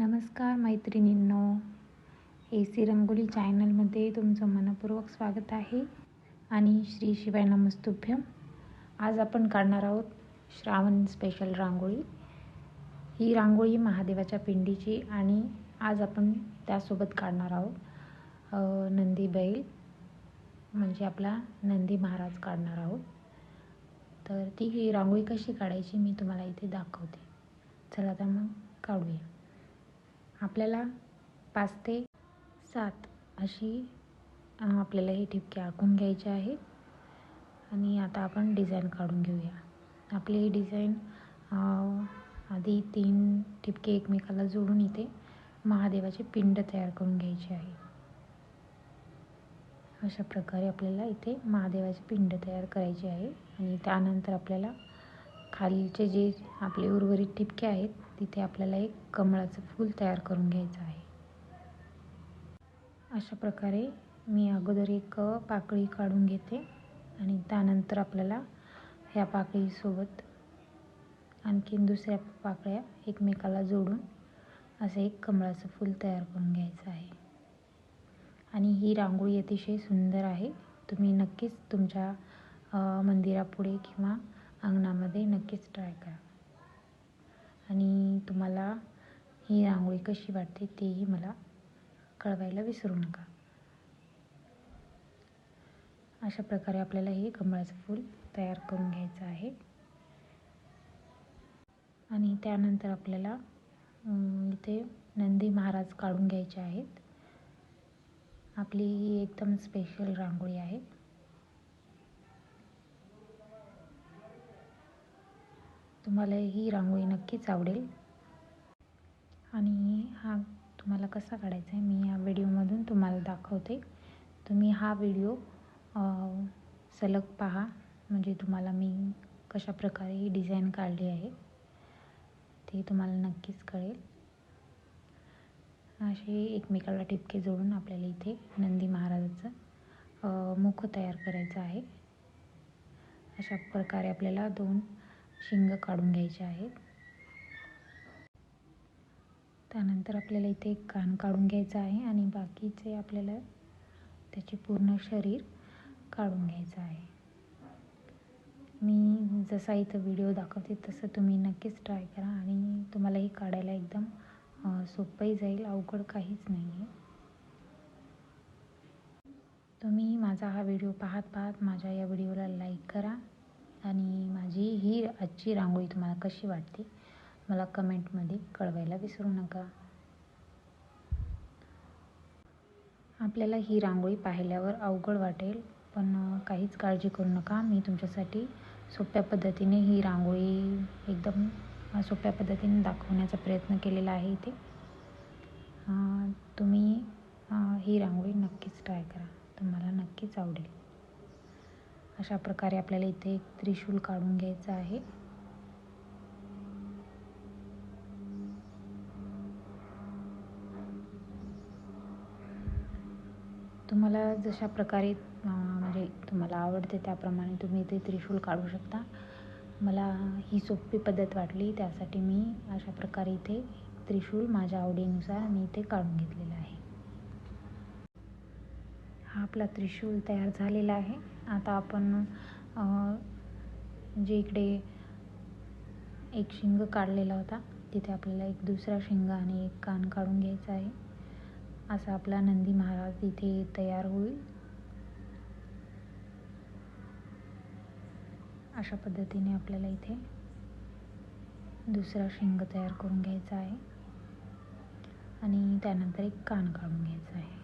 नमस्कार मैत्रिणींनो. ए सी रंगोली चॅनलमध्ये तुमचं मनपूर्वक स्वागत आहे आणि श्री शिवाय नमस्तुभ्यम. आज आपण काढणार आहोत श्रावण स्पेशल रांगोळी. ही रांगोळी महादेवाच्या पिंडीची आणि आज आपण त्यासोबत काढणार आहोत नंदी बैल. म्हणजे आपला नंदी महाराज काढणार आहोत. तर ती ही रांगोळी कशी काढायची मी तुम्हाला इथे दाखवते. चला तर मग काढूया. आपल्याला पाच ते सात अशी आपल्याला हे ठिपके आखून घ्यायचे आहेत. आणि आता आपण डिझाईन काढून घेऊया. आपली ही डिझाईन आधी तीन ठिपके एकमेकाला जोडून इथे महादेवाचे पिंड तयार करून घ्यायचे आहे. अशा प्रकारे आपल्याला इथे महादेवाचे पिंड तयार करायचे आहे. आणि त्यानंतर आपल्याला खालीचे जे आपले उर्वरित ठिपके आहेत तिथे आपल्याला एक कमळाचं फूल तयार करून घ्यायचं आहे. अशा प्रकारे मी अगोदर एक पाकळी काढून घेते आणि त्यानंतर आपल्याला ह्या पाकळीसोबत आणखीन दुसऱ्या पाकळ्या एकमेकाला जोडून असं एक कमळाचं फूल तयार करून घ्यायचं आहे. आणि ही रांगोळी अतिशय सुंदर आहे. तुम्ही नक्कीच तुमच्या मंदिरापुढे किंवा अंगणामध्ये नक्कीच ट्राय करा. आणि तुम्हाला ही रांगोळी कशी वाटते तेही मला कळवायला विसरू नका. अशा प्रकारे आपल्याला हे कमळाचं फूल तयार करून घ्यायचं आहे. आणि त्यानंतर आपल्याला इथे नंदी महाराज काढून घ्यायचे आहेत. आपली ही एकदम स्पेशल रांगोळी आहे. तुम्हाला ही रांगोळी नक्कीच आवडेल. आणि हा तुम्हाला कसा काढायचा आहे मी या व्हिडिओमधून तुम्हाला दाखवते. तुम्ही हा व्हिडिओ सलग पहा. म्हणजे तुम्हाला मी कशा प्रकारे ही डिझाईन काढली आहे ते तुम्हाला नक्कीच कळेल. असे एकमेकाला टिपके जोडून आपल्याला इथे नंदी महाराजाचं मुख तयार करायचं आहे. अशा प्रकारे आपल्याला दोन शिंग काढून घ्यायचे आहेत. त्यानंतर आपल्याला इथे एक कान काढून घ्यायचं आहे आणि बाकीचे आपल्याला त्याचे पूर्ण शरीर काढून घ्यायचं आहे. मी जसा इथं व्हिडिओ दाखवते तसं तुम्ही नक्कीच ट्राय करा आणि तुम्हाला काढायला एकदम सोपंही जाईल अवघड काहीच नाही आहे तुम्ही माझा हा व्हिडिओ पाहत पाहत माझ्या या व्हिडिओला लाईक करा. आणि माझी ही आजची रांगोळी तुम्हाला कशी वाटते मला कमेंटमध्ये कळवायला विसरू नका. आपल्याला ही रांगोळी पाहिल्यावर अवघड वाटेल पण काहीच काळजी करू नका. मी तुमच्यासाठी सोप्या पद्धतीने ही रांगोळी एकदम सोप्या पद्धतीने दाखवण्याचा प्रयत्न केलेला आहे इथे. तुम्ही ही रांगोळी नक्कीच ट्राय करा. तुम्हाला नक्कीच आवडेल. अशा प्रकारे आपल्याला इथे एक त्रिशूल काढून घ्यायचं आहे. तुम्हाला जशा प्रकारे म्हणजे तुम्हाला आवडते त्याप्रमाणे तुम्ही ते त्रिशूल काढू शकता. मला ही सोपी पद्धत वाटली त्यासाठी मी अशा प्रकारे इथे त्रिशूल माझ्या आवडीनुसार मी इथे काढून घेतलेला आहे. हा आपला त्रिशूल तयार झालेला आहे. आता आपण जे इकडे एक शिंग काढलेला होता तिथे आपल्याला एक दुसरा शिंग आणि एक कान काढून घ्यायचा आहे. असा आपला नंदी महाराज इथे तयार होईल. अशा पद्धतीने आपल्याला इथे दुसरा शिंग तयार करून घ्यायचा आहे. आणि त्यानंतर एक कान काढून घ्यायचा आहे.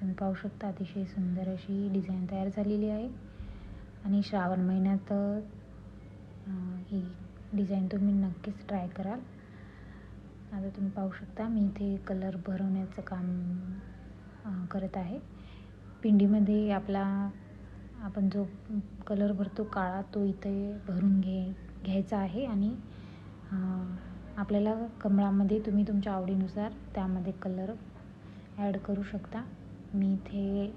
तुम्ही पाहू शकता अतिशय सुंदर अशी डिझाईन तयार झालेली आहे. आणि श्रावण महिन्यात ही डिझाईन तुम्ही नक्कीच ट्राय कराल. आता तुम्ही पाहू शकता मी इथे कलर भरवण्याचं काम करत आहे. पिंडीमध्ये आपला आपण जो कलर भरतो काळा तो इथे भरून घे घ्यायचा आहे आणि आपल्याला कमळामध्ये तुम्ही तुमच्या आवडीनुसार त्यामध्ये कलर ॲड करू शकता. मी इथे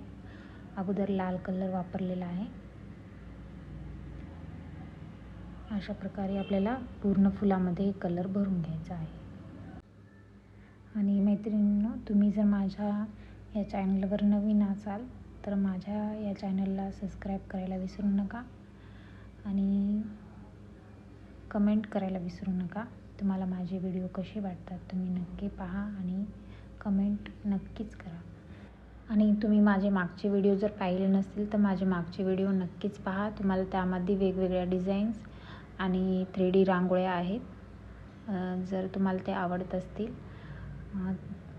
अगोदर लाल कलर वापरलेला आहे. अशा प्रकारे आपल्याला पूर्ण फुलामध्ये कलर भरून घ्यायचा आहे. आणि मैत्रिणींनो तुम्ही जर माझ्या या चॅनलवर नवीन असाल तर माझ्या या चॅनलला सबस्क्राईब करायला विसरू नका आणि कमेंट करायला विसरू नका. तुम्हाला माझे व्हिडिओ कसे वाटतात तुम्ही नक्की पहा आणि कमेंट नक्कीच करा. आणि तुम्ही माझे मागचे व्हिडिओ जर पाहिले नसतील तर माझे मागचे व्हिडिओ नक्कीच पहा. तुम्हाला त्यामध्ये वेगवेगळ्या डिझाईन्स आणि थ्री डी रांगोळ्या आहेत. जर तुम्हाला ते आवडत असतील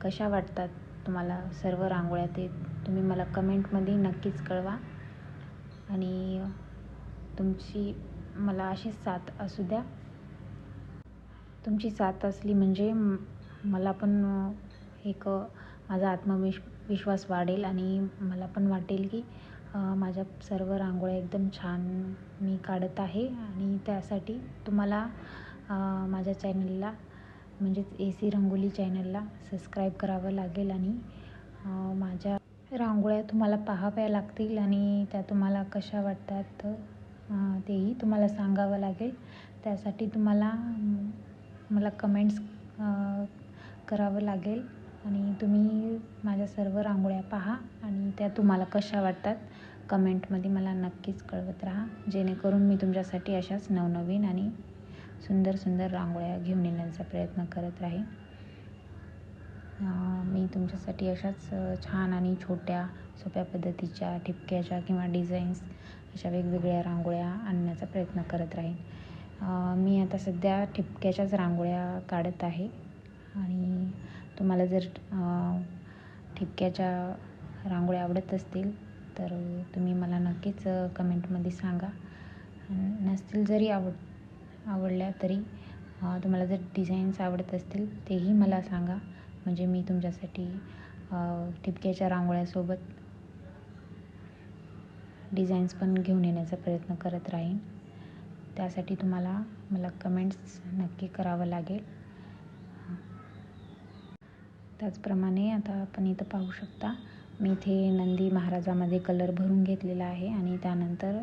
कशा वाटतात तुम्हाला सर्व रांगोळ्या ते तुम्ही मला कमेंटमध्ये नक्कीच कळवा. आणि तुमची मला अशीच साथ असू द्या. तुमची साथ असली म्हणजे मला पण एक माझा आत्मविश विश्वास वाढेल आणि मला पण वाटेल की माझ्या सर्व रांगोळ्या एकदम छान मी काढत आहे आणि त्यासाठी तुम्हाला माझ्या चॅनलला म्हणजेच ए सी रंगोली चॅनलला सबस्क्राईब करावं लागेल आणि माझ्या रांगोळ्या तुम्हाला पाहाव्या लागतील आणि त्या तुम्हाला कशा वाटतात तेही तुम्हाला सांगावं लागेल. त्यासाठी तुम्हाला मला कमेंट्स करावं लागेल आणि तुम्ही माझ्या सर्व रांगोळ्या पहा आणि त्या तुम्हाला कशा वाटतात. कमेंटमध्ये मला नक्कीच कळवत राहा. जेणेकरून मी तुमच्यासाठी अशाच नवनवीन आणि सुंदर सुंदर रांगोळ्या घेऊन येण्याचा प्रयत्न करत राहीन. मी तुमच्यासाठी अशाच छान आणि छोट्या सोप्या पद्धतीच्या ठिपक्याच्या किंवा डिझाईन्स अशा वेगवेगळ्या रांगोळ्या आणण्याचा प्रयत्न करत राहीन. मी आता सध्या ठिपक्याच्याच रांगोळ्या काढत आहे आणि तुम्हाला जर ठिपक्याच्या रांगोळ्या आवडत असतील तर तुम्ही मला नक्कीच कमेंटमध्ये सांगा. नसतील जरी आवड आवडल्या तरी तुम्हाला जर डिझाईन्स आवडत असतील तेही मला सांगा. म्हणजे मी तुमच्यासाठी ठिपक्याच्या रांगोळ्यासोबत डिझाईन्स पण घेऊन येण्याचा प्रयत्न करत राहीन. त्यासाठी तुम्हाला मला कमेंट्स नक्की करावं लागेल. त्याचप्रमाणे आता आपण इथं पाहू शकता मी इथे नंदी महाराजामध्ये कलर भरून घेतलेला आहे आणि त्यानंतर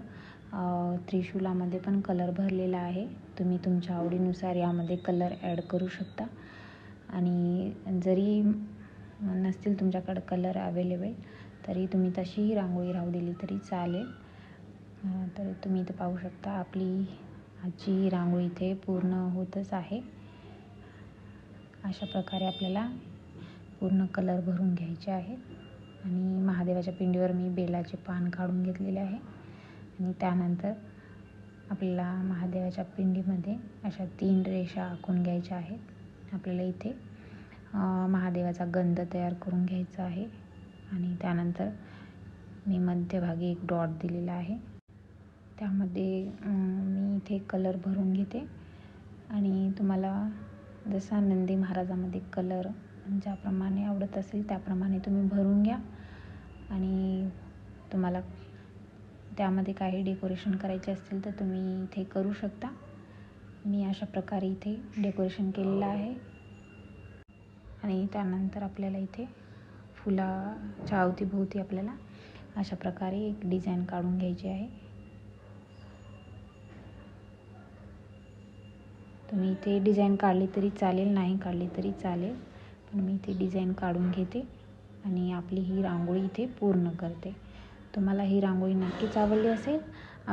त्रिशूलामध्ये पण कलर भरलेला आहे. तुम्ही तुमच्या आवडीनुसार यामध्ये कलर ॲड करू शकता. आणि जरी नसतील तुमच्याकडं कलर अवेलेबल तरी तुम्ही तशीही रांगोळी राहू दिली तरी चालेल. तर तुम्ही इथे पाहू शकता आपली आजची रांगोळी इथे पूर्ण होतच आहे. अशा प्रकारे आपल्याला पूर्ण कलर भरून घ्यायचे आहेत आणि महादेवाच्या पिंडीवर मी बेलाचे पान काढून घेतलेले आहे. आणि त्यानंतर आपल्याला महादेवाच्या पिंडीमध्ये अशा तीन रेषा आखून घ्यायच्या आहेत. आपल्याला इथे महादेवाचा गंध तयार करून घ्यायचा आहे. आणि त्यानंतर मी मध्यभागी एक डॉट दिलेला आहे. त्यामध्ये मी इथे कलर भरून घेते. आणि तुम्हाला जसा नंदी महाराजामध्ये कलर ज्याप्रमाणे आवडत असेल त्याप्रमाणे तुम्ही भरून घ्या. आणि तुम्हाला त्यामध्ये काही डेकोरेशन करायचे असतील तर तुम्ही इथे करू शकता. मी अशा प्रकारे इथे डेकोरेशन केलेलं आहे. आणि त्यानंतर आपल्याला इथे फुलाच्या अवतीभोवती आपल्याला अशा प्रकारे एक डिझाईन काढून घ्यायची आहे. तुम्ही इथे डिझाईन काढली तरी चालेल नाही काढली तरी चालेल. पण मी इथे डिझाईन काढून घेते आणि आपली ही रांगोळी इथे पूर्ण करते. तुम्हाला ही रांगोळी नक्कीच आवडली असेल